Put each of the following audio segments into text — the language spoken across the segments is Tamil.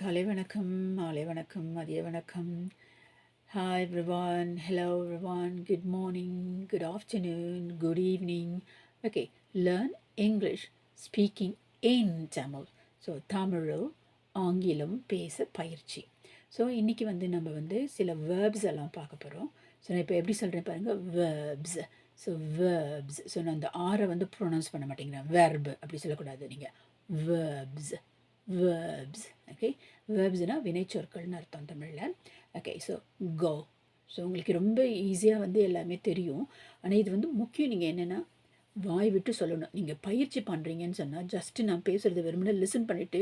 காலை வணக்கம் மாலை வணக்கம் மதிய வணக்கம். Hi everyone hello everyone good morning good afternoon good evening okay learn English speaking in Tamil so தமிழும் ஆங்கிலம் பேச பயிற்சி. ஸோ இன்றைக்கி வந்து நம்ம வந்து சில வேர்ப்ஸ் எல்லாம் பார்க்க போகிறோம் ஸோ நான் இப்போ எப்படி சொல்கிறேன் பாருங்கள் வேர்ப்ஸ் ஸோ வேர்ப்ஸ் ஸோ நான் அந்த ஆரை வந்து ப்ரொனவுன்ஸ் பண்ண மாட்டேங்கிறேன். வெர்பு அப்படி சொல்லக்கூடாது நீங்கள் வேர்ப்ஸ் வேர்ப்ஸ் ஓகே வேர்ப்ஸ்னால் வினைச்சொற்கள்னு அர்த்தம் தமிழில். ஓகே ஸோ கோ ஸோ உங்களுக்கு ரொம்ப ஈஸியாக வந்து எல்லாமே தெரியும். ஆனால் இது வந்து முக்கியம் நீங்கள் என்னென்னா வாய் விட்டு சொல்லணும். நீங்கள் பயிற்சி பண்ணுறீங்கன்னு சொன்னால் ஜஸ்ட்டு நான் பேசுகிறது வெறுமனே லிசன் பண்ணிவிட்டு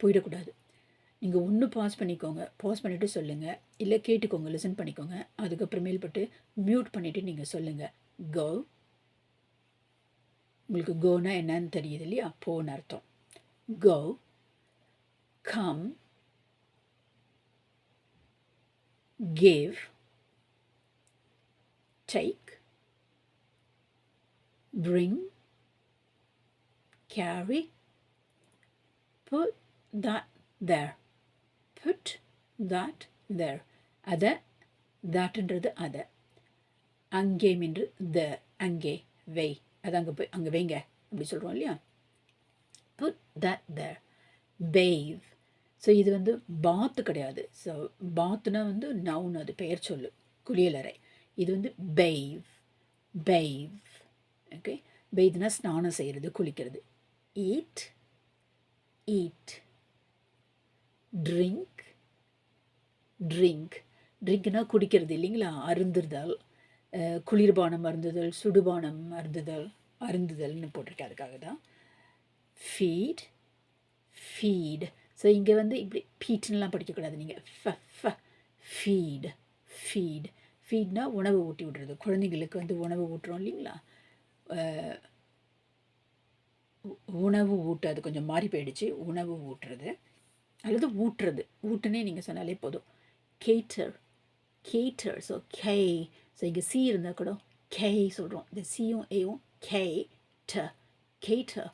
போயிடக்கூடாது. நீங்கள் ஒன்று பாஸ் பண்ணிக்கோங்க. பாஸ் பண்ணிவிட்டு சொல்லுங்கள் இல்லை கேட்டுக்கோங்க லிசன் பண்ணிக்கோங்க. அதுக்கப்புறமேல் பட்டு மியூட் பண்ணிவிட்டு நீங்கள் சொல்லுங்கள் கோ உங்களுக்கு கோனா என்னன்னு தெரியுது இல்லையா? போன்னு அர்த்தம். Go come give, take, bring, carry, put that there, put that there. அதை தாட்ன்றது அதை அங்கே என்று த அங்கே வை. அது அங்கே போய் அங்கே வைங்க அப்படி சொல்கிறோம் இல்லையா? Put that there bathe so இது வந்து பாத்து கிடையாது. ஸோ பாத்துனா வந்து நவுன் அது பெயர் சொல்லு. குளியலறை இது வந்து பெய்வ் பெய்வ் ஓகே பெய்துனா ஸ்நானம் செய்கிறது குளிக்கிறது. ஈட் ஈட் ட்ரிங்க் ட்ரிங்க் ட்ரிங்க்னா குடிக்கிறது இல்லைங்களா? அருந்துதல். குளிர்பானம் அருந்துதல் சுடுபானம் அருந்துதல் அருந்துதல்னு போட்டிருக்கேன் அதுக்காக தான் ஃபீட் ஃபீட் ஸோ இங்கே வந்து இப்படி பீட்னுலாம் படிக்கக்கூடாது நீங்கள் ஃப ஃப ஃபீட் ஃபீட். ஃபீட்னா உணவு ஊட்டி விட்றது. குழந்தைங்களுக்கு வந்து உணவு ஊட்டுறோம் இல்லைங்களா? உணவு ஊட்டு அது கொஞ்சம் மாறி போயிடுச்சு. உணவு ஊட்டுறது. அல்லது ஊட்டுறது. ஊட்டுனே நீங்கள் சொன்னாலே போதும். Cater. Cater. So K so இங்கே சி இருந்தால் கூட கே சொல்கிறோம் இந்த சியும் ஏவும் கே ட கேட்டர்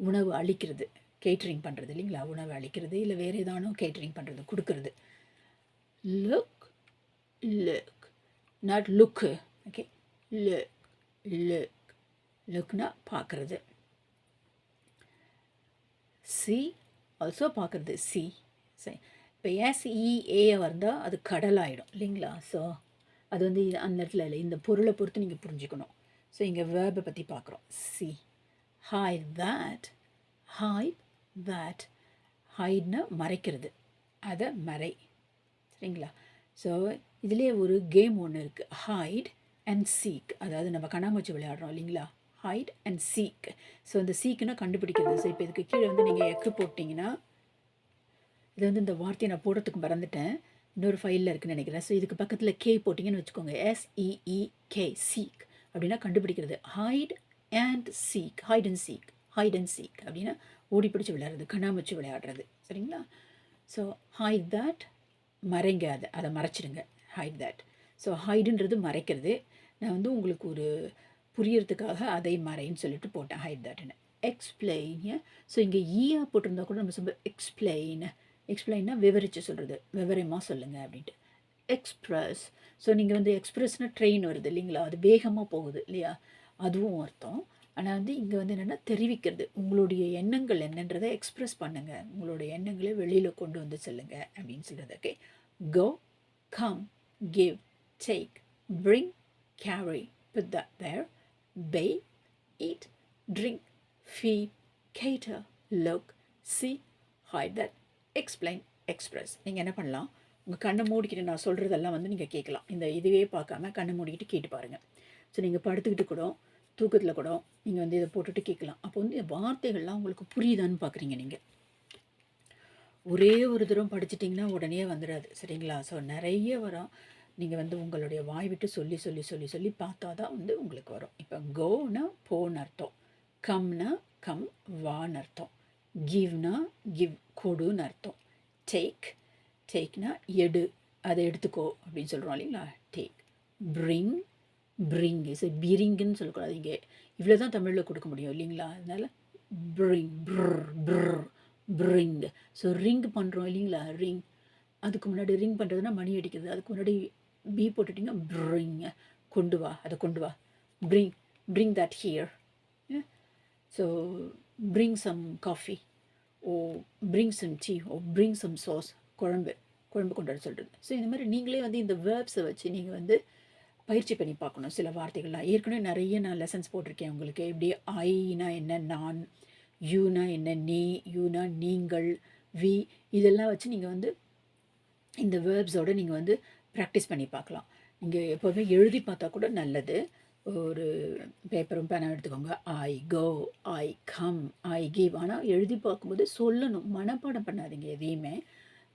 உணவு அளிக்கிறது. கேட்ரிங் பண்ணுறது இல்லைங்களா? உணவு அளிக்கிறது இல்லை வேறு ஏதானோ கேட்ரிங் பண்ணுறது கொடுக்கறது. Look look not look okay look look லுக்னா பார்க்குறது. சி ஆல்சோ பார்க்குறது. சி சரி இப்போ எஸ்இஏ e, வந்தால் அது கடலாயிடும் இல்லைங்களா? ஸோ அது வந்து அந்த இடத்துல இல்லை. இந்த பொருளை பொறுத்து நீங்கள் புரிஞ்சுக்கணும். ஸோ இங்கே வேர்பை பற்றி பார்க்குறோம். See hide that hide that ஹைட்னா மறைக்கிறது. அதை மறை. சரிங்களா? ஸோ இதிலே ஒரு கேம் ஒன்று இருக்குது ஹைட் அண்ட் சீக் அதாவது நம்ம கண்ணாமூச்சி விளையாடுறோம் இல்லைங்களா? ஹைட் அண்ட் சீக் ஸோ இந்த சீக்குன்னா கண்டுபிடிக்கிறது. ஸோ இப்போ இதுக்கு கீழே வந்து நீங்கள் எக்கு போட்டிங்கன்னா இது வந்து இந்த வார்த்தையை நான் போடுறதுக்கு மறந்துட்டேன். இன்னொரு ஃபைலில் இருக்குன்னு நினைக்கிறேன். ஸோ இதுக்கு பக்கத்தில் கே போட்டிங்கன்னு வச்சுக்கோங்க. எஸ்இஇ கே சீக் அப்படின்னா கண்டுபிடிக்கிறது. Hide and seek hide and seek hide and seek அப்படின்னா ஓடி பிடிச்சி விளையாடுறது கண்ணாமூச்சி விளையாடுறது. சரிங்களா? ஸோ ஹைட் தட் மறைங்க அதை அதை மறைச்சிடுங்க. ஹைட் தட் ஸோ ஹைடுன்றது மறைக்கிறது. நான் வந்து உங்களுக்கு ஒரு புரியறதுக்காக அதை மறைன்னு சொல்லிட்டு போட்டேன். ஹைட் தட்னு எக்ஸ்பிளைன் ஸோ இங்கே ஈயா போட்டிருந்தா கூட நம்ம சொல்ல எக்ஸ்பிளைன் எக்ஸ்பிளைன்னா விவரித்து சொல்கிறது விவரமாக சொல்லுங்கள் அப்படின்ட்டு. எக்ஸ்ப்ரெஸ் ஸோ நீங்கள் வந்து எக்ஸ்ப்ரெஸ்னால் ட்ரெயின் வருது இல்லைங்களா? அது வேகமாக போகுது இல்லையா? அதுவும் அர்த்தம். ஆனால் வந்து இங்கே வந்து என்னென்னா தெரிவிக்கிறது. உங்களுடைய எண்ணங்கள் என்னன்றதை எக்ஸ்ப்ரெஸ் பண்ணுங்கள் உங்களுடைய எண்ணங்களை வெளியில் கொண்டு வந்து செல்லுங்கள் அப்படின்னு சொல்கிறது okay go come give take bring carry with the there bathe eat drink feed cater look see hide that explain express நீங்கள் என்ன பண்ணலாம்? உங்கள் கண்ணை மூடிக்கிட்டு நான் சொல்கிறதெல்லாம் வந்து நீங்கள் கேட்கலாம். இந்த இதுவே பார்க்காம கண்ணை மூடிக்கிட்டு கேட்டு பாருங்கள் ஸோ நீங்கள் படுத்துக்கிட்டு கூட தூக்கத்தில் கூட நீங்கள் வந்து இதை போட்டுட்டு கேட்கலாம். அப்போ வந்து வார்த்தைகள்லாம் உங்களுக்கு புரியுதான்னு பார்க்குறீங்க நீங்கள் ஒரே ஒரு தூரம் படிச்சிட்டிங்கன்னா உடனே வந்துடாது. சரிங்களா? ஸோ நிறைய வரும் நீங்கள் வந்து உங்களுடைய வாய் விட்டு சொல்லி சொல்லி சொல்லி சொல்லி பார்த்தா தான் வந்து உங்களுக்கு வரும். இப்போ கோனா போன்னு அர்த்தம். கம்னா கம் வான்னு அர்த்தம். கிவ்னா கிவ் கொடுன்னு அர்த்தம். டேக் டேக்னா எடு அதை எடுத்துக்கோ அப்படின்னு சொல்கிறோம் இல்லைங்களா? டேக் பிரிங் பிரிங் இஸ் பிரிங்குன்னு சொல்லக்கூடாது. இங்கே இவ்வளோ தான் தமிழில் கொடுக்க முடியும் இல்லைங்களா? அதனால் பிரிங் ப்ர் ப்ர் பிரிங் ஸோ ரிங் பண்ணுறோம் இல்லைங்களா? ரிங் அதுக்கு முன்னாடி ரிங் பண்ணுறதுனா மணி அடிக்கிறது. அதுக்கு முன்னாடி பி போட்டுட்டிங்க பிரிங் கொண்டு வா அதை கொண்டு வா. Bring bring that here so bring some coffee oh bring some tea oh bring some sauce குழம்பு குழம்பு கொண்டு வர சொல்கிறது ஸோ இந்த மாதிரி நீங்களே வந்து இந்த வேர்ப்ஸை வச்சு நீங்கள் வந்து பயிற்சி பண்ணி பார்க்கணும். சில வார்த்தைகள்லாம். ஏற்கனவே நிறைய நான் லெசன்ஸ் போட்டிருக்கேன் உங்களுக்கு. எப்படி ஐனா என்ன நான் யூனா என்ன நீ யூனா நீங்கள் வி இதெல்லாம் வச்சு நீங்கள் வந்து இந்த வேர்ப்ஸோடு நீங்கள் வந்து ப்ராக்டிஸ் பண்ணி பார்க்கலாம். நீங்கள் எப்போதுமே எழுதி பார்த்தா கூட நல்லது. ஒரு பேப்பரும் பேனாக எடுத்துக்கோங்க. ஐ கோ ஐ கம் ஐ கிவ் ஆனால் எழுதி பார்க்கும்போது சொல்லணும். மனப்பாடம் பண்ணாதீங்க எதையுமே.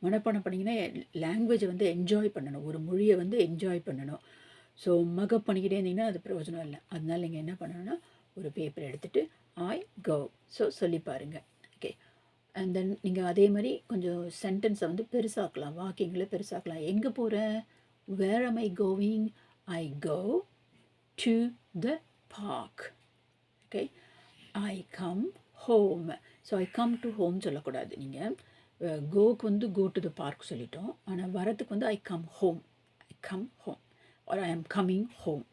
மனப்பாடம் பண்ணிங்கன்னா லாங்குவேஜை வந்து என்ஜாய் பண்ணணும். ஒரு மொழியை வந்து என்ஜாய் பண்ணணும். ஸோ மகப் பண்ணிக்கிட்டே இருந்தீங்கன்னா அது பிரயோஜனம் இல்லை. அதனால் நீங்கள் என்ன பண்ணணும்னா ஒரு பேப்பர் எடுத்துகிட்டு ஐ கோ ஸோ சொல்லி பாருங்கள் ஓகே அண்ட் தென் நீங்கள் அதே மாதிரி கொஞ்சம் சென்டென்ஸை வந்து பெருசாக்கலாம். வாக்கிங்கில் பெருசாக்கலாம். எங்கே போகிறேன் where am I going I go to the park okay I come home so I come to home சொல்லக்கூடாது நீங்கள் கோக்கு வந்து கோ டு த பார்க் சொல்லிட்டோம். ஆனால் வரத்துக்கு வந்து I come home I come home or I am coming home.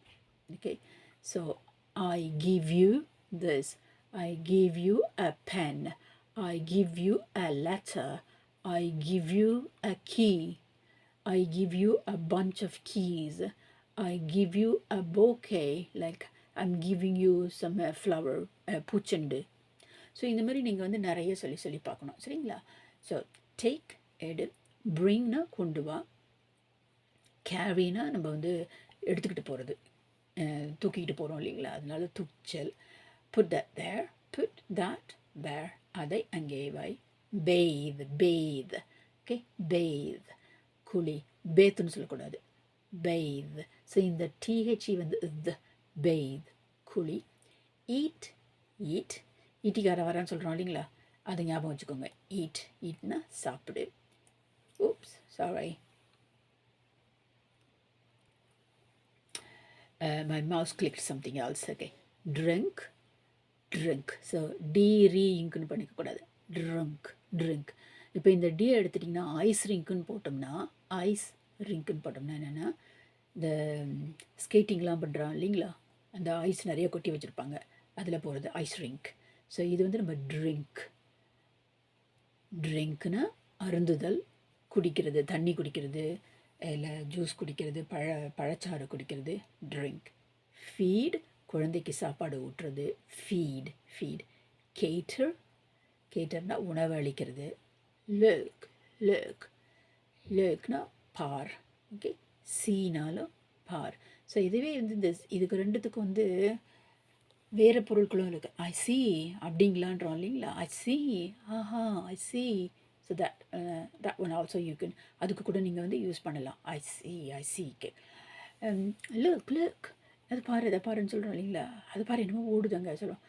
Okay, so I give you this. I give you a pen. I give you a letter. I give you a key. I give you a bunch of keys. I give you a bouquet, like I'm giving you some uh, flower, uh, பூச்செண்டு ஸோ இந்த மாதிரி நீங்கள் வந்து நிறைய சொல்லி சொல்லி பார்க்கணும் சரிங்களா ஸோ டேக் எடு ப்ரிங்னா கொண்டு வா கேரினா நம்ம வந்து எடுத்துக்கிட்டு போகிறது தூக்கிக்கிட்டு போகிறோம் இல்லைங்களா? அதனால துச்சல் put that there put that there அதை அங்கே வை. பெய்த் பெய்த் ஓகே பெய்த் குழி பேத்துன்னு சொல்லக்கூடாது. பெய்த் ஸோ இந்த டிஹெச்இ வந்து இது பெய்த் குழி ஈட் ஈட் ஈட்டிக்கார வரான்னு சொல்கிறோம் இல்லைங்களா? அதை ஞாபகம் வச்சுக்கோங்க. ஈட் ஈட்னா சாப்பிடு. Oops sorry uh, my mouse clicked something else okay. Drink drink so D ரீ இங்க்குன்னு பண்ணிக்கக்கூடாது. ட்ரங்க் ட்ரிங்க் இப்போ இந்த டி எடுத்துட்டிங்கன்னா ஐஸ் ரிங்க்குன்னு போட்டோம்னா ஐஸ் ரிங்க்குன்னு போட்டோம்னா என்னென்னா இந்த ஸ்கேட்டிங்லாம் பண்ணுறான் இல்லைங்களா? அந்த ஐஸ் நிறைய கொட்டி வச்சுருப்பாங்க. அதில் போகிறது ஐஸ் ரிங்க் ஸோ இது வந்து நம்ம ட்ரிங்க் ட்ரிங்க்னா அருந்துதல் குடிக்கிறது தண்ணி குடிக்கிறது இல்லை ஜூஸ் குடிக்கிறது பழ பழச்சாறு குடிக்கிறது ட்ரிங்க் ஃபீட் குழந்தைக்கு சாப்பாடு ஊட்டுறது ஃபீட் ஃபீட் கேட்டர் கேட்டர்னா உணவு அளிக்கிறது. லேக் லேக் லேக்னா பார். ஓகே சீனாலும் பார். ஸோ இதுவே வந்து இந்த இதுக்கு ரெண்டுத்துக்கும் வந்து வேறு பொருட்களும் இருக்குது ஐ சி அப்படிங்களான்றோம் இல்லைங்களா? I see Aha I see so that that one also you can அதுக்கு கூட நீங்கள் வந்து யூஸ் பண்ணலாம். ஐ சி ஐ சிக்கு லுக் லுக் அது பாரு அதை பாருன்னு சொல்கிறோம் இல்லைங்களா? அது பாரு என்னமோ ஓடுதாங்க. சொல்லுவோம்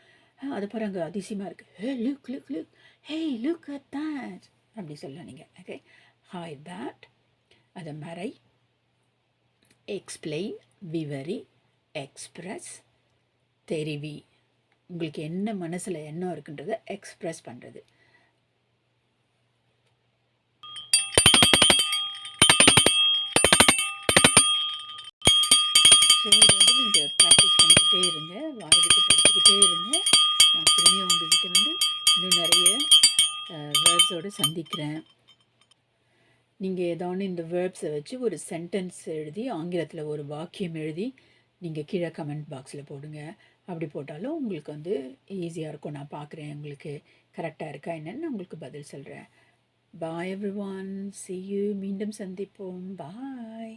அது பாரு அங்கே அதிசயமாக இருக்குது hey look look look hey look at that அப்படி சொல்லலாம் நீங்கள் ஓகே ஹாய் தேட் அதை மறை. எக்ஸ்பிளைன் விவரி எக்ஸ்பிரஸ் தெரிவி. உங்களுக்கு என்ன மனசில் எண்ணம் இருக்குன்றதை எக்ஸ்ப்ரெஸ் பண்ணுறது ஸோ இது வந்து நீங்கள் ப்ராக்டிஸ் பண்ணிக்கிட்டே இருங்க. வாய்விட்டு படிச்சுக்கிட்டே இருங்க. நான் திரும்பி உங்ககிட்ட வந்து இன்னும் நிறைய வேர்ப்ஸோடு சந்திக்கிறேன். நீங்கள் ஏதாவது இந்த வேர்ப்ஸை வச்சு ஒரு சென்டென்ஸ் எழுதி ஆங்கிலத்தில் ஒரு வாக்கியம் எழுதி நீங்கள் கீழே கமெண்ட் பாக்ஸில் போடுங்க. அப்படி போட்டாலும் உங்களுக்கு வந்து ஈஸியாக இருக்கும். நான் பார்க்குறேன் உங்களுக்கு கரெக்டாக இருக்கா என்னன்னு நான் உங்களுக்கு பதில் சொல்கிறேன் bye everyone see you மீண்டும் சந்திப்போம். பாய்